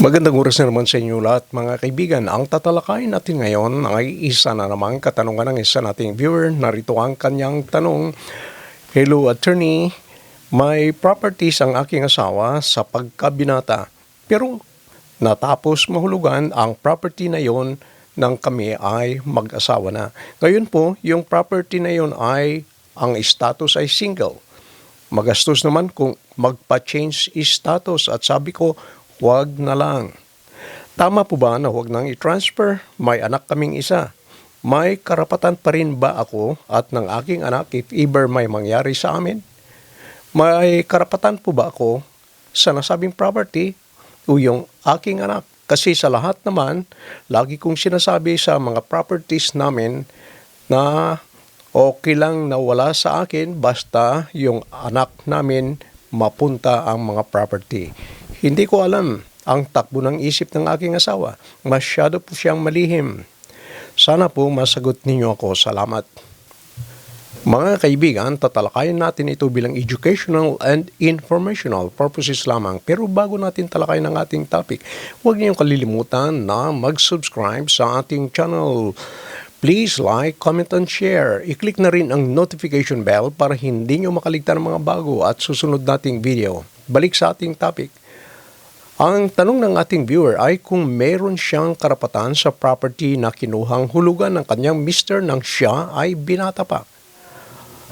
Magandang oras na naman sa inyo lahat mga kaibigan. Ang tatalakayin natin ngayon ay isa na namang katanungan ng isa nating viewer. Narito ang kanyang tanong. Hello attorney, may properties ang aking asawa sa pagkabinata. Pero natapos mahulugan ang property na yon nang kami ay mag-asawa na. Ngayon po, yung property na yon ay ang status ay single. Magastos naman kung magpa-change status at sabi ko, huwag na lang. Tama po ba na huwag nang i-transfer? May anak kaming isa. May karapatan pa rin ba ako at ng aking anak if ever may mangyari sa amin? May karapatan po ba ako sa nasabing property o yung aking anak? Kasi sa lahat naman, lagi kong sinasabi sa mga properties namin na okay lang na wala sa akin basta yung anak namin mapunta ang mga property. Hindi ko alam ang takbo ng isip ng aking asawa. Masyado po siyang malihim. Sana po masagot ninyo ako. Salamat. Mga kaibigan, tatalakayin natin ito bilang educational and informational purposes lamang. Pero bago natin talakayin ang ating topic, huwag niyong kalilimutan na mag-subscribe sa ating channel. Please like, comment, and share. I-click na rin ang notification bell para hindi niyo makaligtan ng mga bago at susunod nating video. Balik sa ating topic. Ang tanong ng ating viewer ay kung meron siyang karapatan sa property na kinuhang hulugan ng kanyang mister nang siya ay binata pa.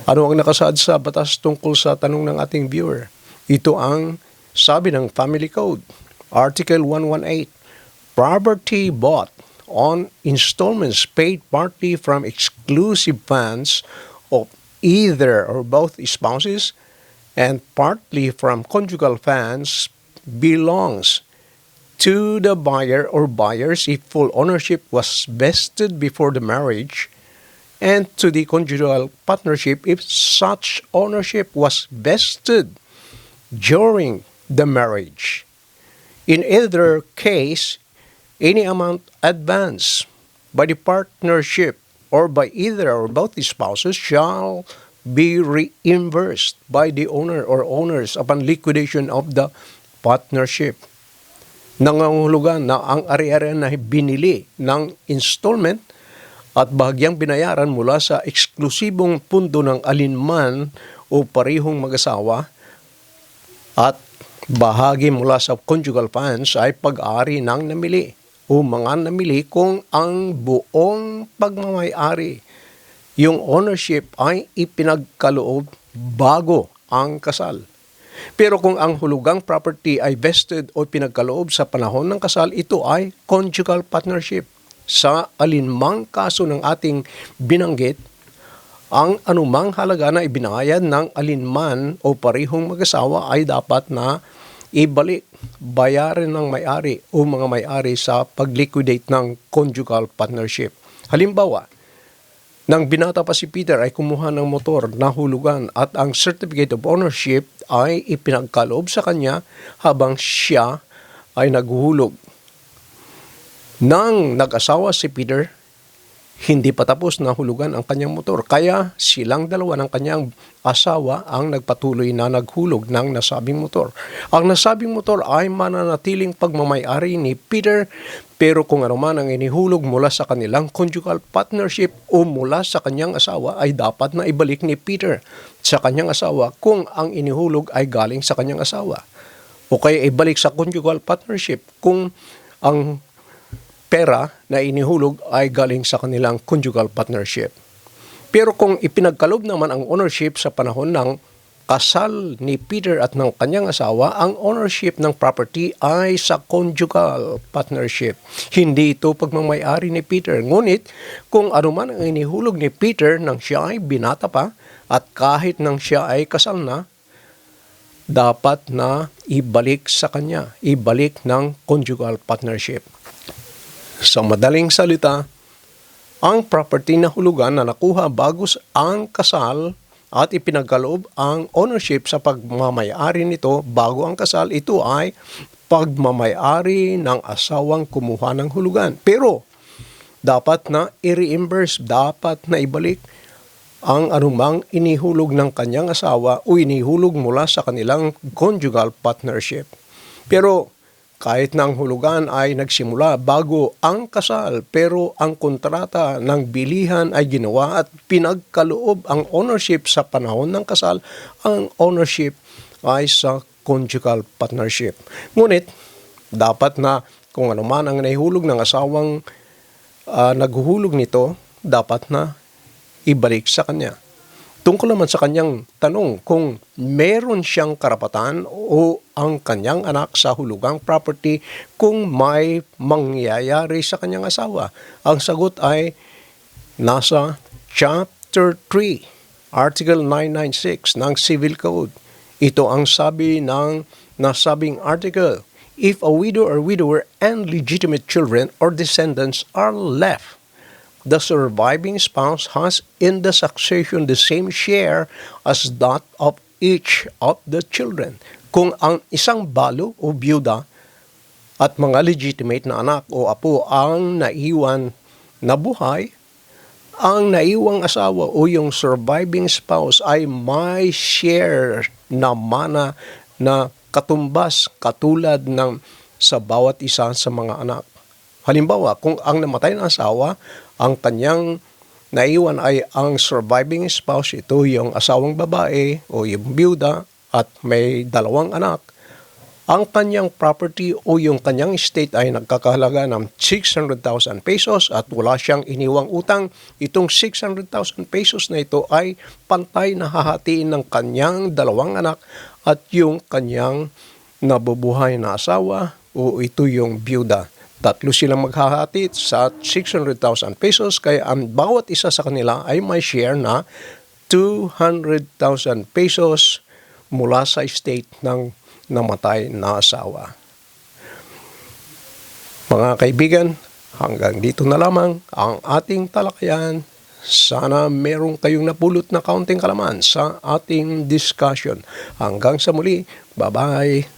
Ano ang nakasaad sa batas tungkol sa tanong ng ating viewer? Ito ang sabi ng Family Code, Article 118, Property bought on installments paid partly from exclusive funds of either or both spouses and partly from conjugal funds belongs to the buyer or buyers if full ownership was vested before the marriage and to the conjugal partnership if such ownership was vested during the marriage. In either case, any amount advanced by the partnership or by either or both the spouses shall be reimbursed by the owner or owners upon liquidation of the partnership. Nangangahulugan na ang ari-ari na binili ng installment at bahagyang binayaran mula sa eksklusibong pundo ng alinman o parihong mag-asawa at bahagi mula sa conjugal funds ay pag-ari ng namili o mga namili kung ang buong pagmamayari, yung ownership ay ipinagkaloob bago ang kasal. Pero kung ang hulugang property ay vested o pinagkaloob sa panahon ng kasal, ito ay conjugal partnership sa alinmang kaso ng ating binanggit, ang anumang halaga na ibinayad ng alinman o parihong mag-asawa ay dapat na ibalik bayarin ng may-ari o mga may-ari sa pag-liquidate ng conjugal partnership. Halimbawa, nang binata pa si Peter ay kumuha ng motor na hulugan at ang certificate of ownership ay ipinagkaloob sa kanya habang siya ay naghuhulog. Nang nag-asawa si Peter, hindi pa tapos na hulugan ang kanyang motor. Kaya silang dalawa ng kanyang asawa ang nagpatuloy na naghulog ng nasabing motor. Ang nasabing motor ay mananatiling pagmamayari ni Peter pero kung ano man ang inihulog mula sa kanilang conjugal partnership o mula sa kanyang asawa ay dapat na ibalik ni Peter sa kanyang asawa kung ang inihulog ay galing sa kanyang asawa. O kaya ibalik sa conjugal partnership kung ang pera na inihulog ay galing sa kanilang conjugal partnership. Pero kung ipinagkalob naman ang ownership sa panahon ng kasal ni Peter at ng kanyang asawa, ang ownership ng property ay sa conjugal partnership. Hindi ito pagmamayari ni Peter. Ngunit kung anuman ang inihulog ni Peter nang siya ay binata pa at kahit nang siya ay kasal na, dapat na ibalik sa kanya, ibalik ng conjugal partnership. Sa madaling salita, ang property na hulugan na nakuha bago ang kasal at ipinagkaloob ang ownership sa pagmamayari nito bago ang kasal, ito ay pagmamayari ng asawang kumuha ng hulugan. Pero, dapat na i-reimburse, dapat na ibalik ang anumang inihulog ng kanyang asawa o inihulog mula sa kanilang conjugal partnership. Pero kahit na ang hulugan ay nagsimula bago ang kasal pero ang kontrata ng bilihan ay ginawa at pinagkaloob ang ownership sa panahon ng kasal, ang ownership ay sa conjugal partnership. Ngunit, dapat na kung ano man ang naihulog ng asawang ah, naghuhulog nito, dapat na ibalik sa kanya. Tungkol naman sa kanyang tanong kung meron siyang karapatan o ang kanyang anak sa hulugang property kung may mangyayari sa kanyang asawa. Ang sagot ay nasa Chapter 3, Article 996 ng Civil Code. Ito ang sabi ng nasabing article. If a widow or widower and legitimate children or descendants are left the surviving spouse has in the succession the same share as that of each of the children. Kung ang isang balo o byuda at mga legitimate na anak o apo ang naiwan na buhay, ang naiwang asawa o yung surviving spouse ay may share na mana na katumbas katulad ng sa bawat isa sa mga anak. Halimbawa, kung ang namatay na asawa, ang kanyang naiwan ay ang surviving spouse, ito yung asawang babae o yung byuda at may dalawang anak, ang kanyang property o yung kanyang estate ay nagkakahalaga ng 600,000 pesos at wala siyang iniwang utang. Itong 600,000 pesos na ito ay pantay na hahatiin ng kanyang dalawang anak at yung kanyang nabubuhay na asawa o ito yung byuda. Tatlo silang maghahati sa 600,000 pesos kaya ang bawat isa sa kanila ay may share na 200,000 pesos mula sa estate ng namatay na asawa. Mga kaibigan, hanggang dito na lamang ang ating talakayan. Sana merong kayong napulot na kaunting kalaman sa ating discussion. Hanggang sa muli, bye-bye!